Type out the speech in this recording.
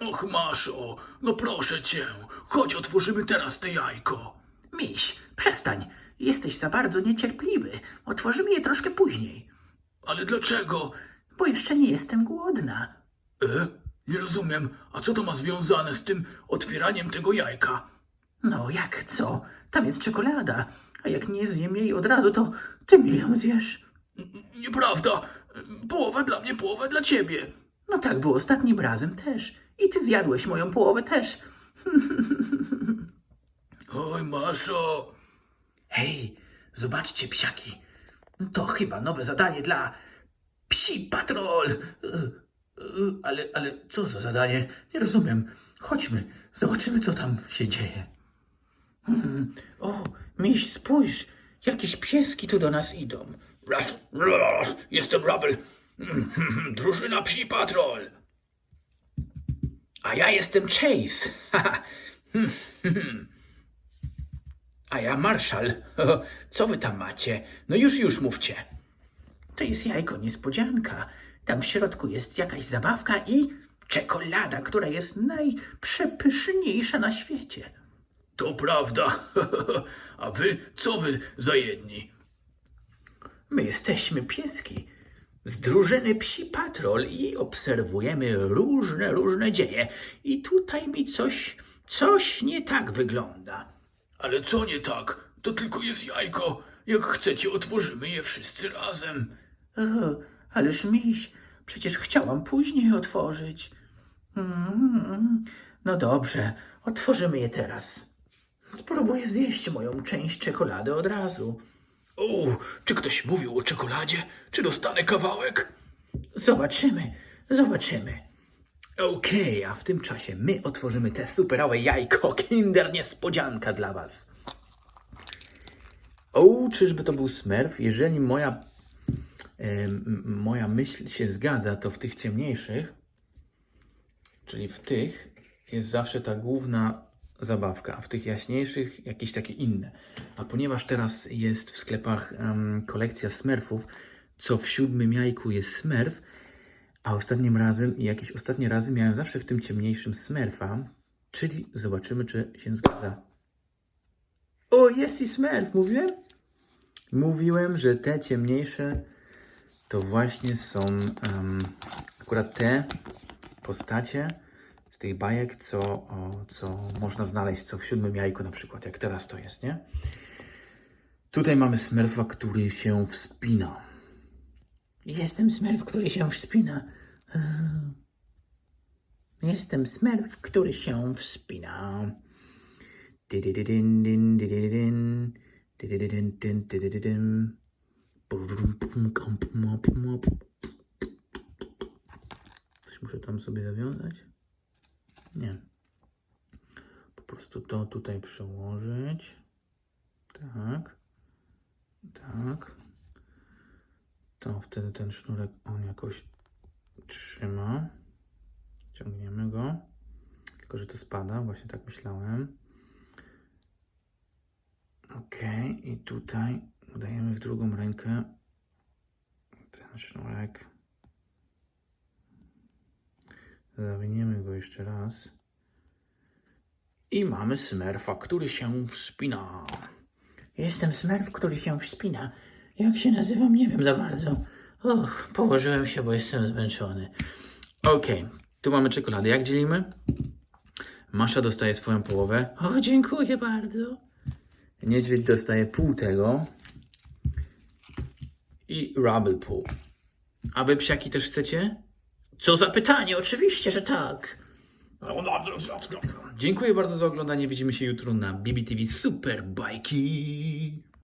Och, Maszo, no proszę cię, chodź otworzymy teraz te jajko. Miś, przestań. Jesteś za bardzo niecierpliwy. Otworzymy je troszkę później. Ale dlaczego? Bo jeszcze nie jestem głodna. E? Nie rozumiem, a co to ma związane z tym otwieraniem tego jajka? No, jak co? Tam jest czekolada. A jak nie zjem jej od razu, to ty mi ją zjesz. Nieprawda. Połowę dla mnie, połowę dla ciebie. No tak było ostatnim razem też. I ty zjadłeś moją połowę też. Oj, Maszo. Hej, zobaczcie, psiaki. To chyba nowe zadanie dla Psi Patrol. Ale, ale co za zadanie? Nie rozumiem. Chodźmy, zobaczymy, co tam się dzieje. Hmm. O, miś, spójrz. Jakieś pieski tu do nas idą. Jestem Rabel. Drużyna Psi Patrol. A ja jestem Chase. A ja Marszal. Co wy tam macie? No już, już mówcie. To jest jajko niespodzianka. Tam w środku jest jakaś zabawka i czekolada, która jest najprzepyszniejsza na świecie. To prawda. A wy, co wy za jedni? My jesteśmy pieski z drużyny Psi Patrol i obserwujemy różne, różne dzieje. I tutaj mi coś, coś nie tak wygląda. Ale co nie tak? To tylko jest jajko. Jak chcecie, otworzymy je wszyscy razem. O, ależ miś, przecież chciałam później otworzyć. Mm, no dobrze, otworzymy je teraz. Spróbuję zjeść moją część czekolady od razu. O, czy ktoś mówił o czekoladzie? Czy dostanę kawałek? Zobaczymy, zobaczymy. Okej, A w tym czasie my otworzymy te superowe jajko Kinder Niespodzianka dla was. O, czyżby to był Smurf? Jeżeli moja, em, moja myśl się zgadza, to w tych ciemniejszych, czyli w tych, jest zawsze ta główna zabawka, a w tych jaśniejszych jakieś takie inne. A ponieważ teraz jest w sklepach em, kolekcja Smurfów, co w siódmym jajku jest Smurf, a ostatnim razem, i jakieś ostatnie razy miałem zawsze w tym ciemniejszym Smurfa, czyli zobaczymy, czy się zgadza. O, jest i Smurf, mówiłem? Mówiłem, że te ciemniejsze to właśnie są em, akurat te postacie z tych bajek, co, o, co można znaleźć, co w siódmym jajku na przykład, jak teraz to jest, nie? Tutaj mamy Smurfa, który się wspina. Jestem Smurf, który się wspina. Jestem Smurf, który się wspina. Coś muszę tam sobie zawiązać? Nie. Po prostu to tutaj przełożyć. Tak. Tak. To wtedy ten sznurek on jakoś trzyma. Ciągniemy go. Tylko, że to spada, właśnie tak myślałem. Ok, i tutaj dajemy w drugą rękę ten sznurek. Zawiniemy go jeszcze raz. I mamy Smurfa, który się wspina. Jestem Smurf, który się wspina. Jak się nazywam, nie wiem za bardzo. Och, położyłem się, bo jestem zmęczony. Okej, tu mamy czekoladę. Jak dzielimy? Masza dostaje swoją połowę. O, dziękuję bardzo. Niedźwiedź dostaje pół tego. I Rubble pół. A wy psiaki też chcecie? Co za pytanie, oczywiście, że tak. Dziękuję bardzo za oglądanie. Widzimy się jutro na BBTV Super Bajki.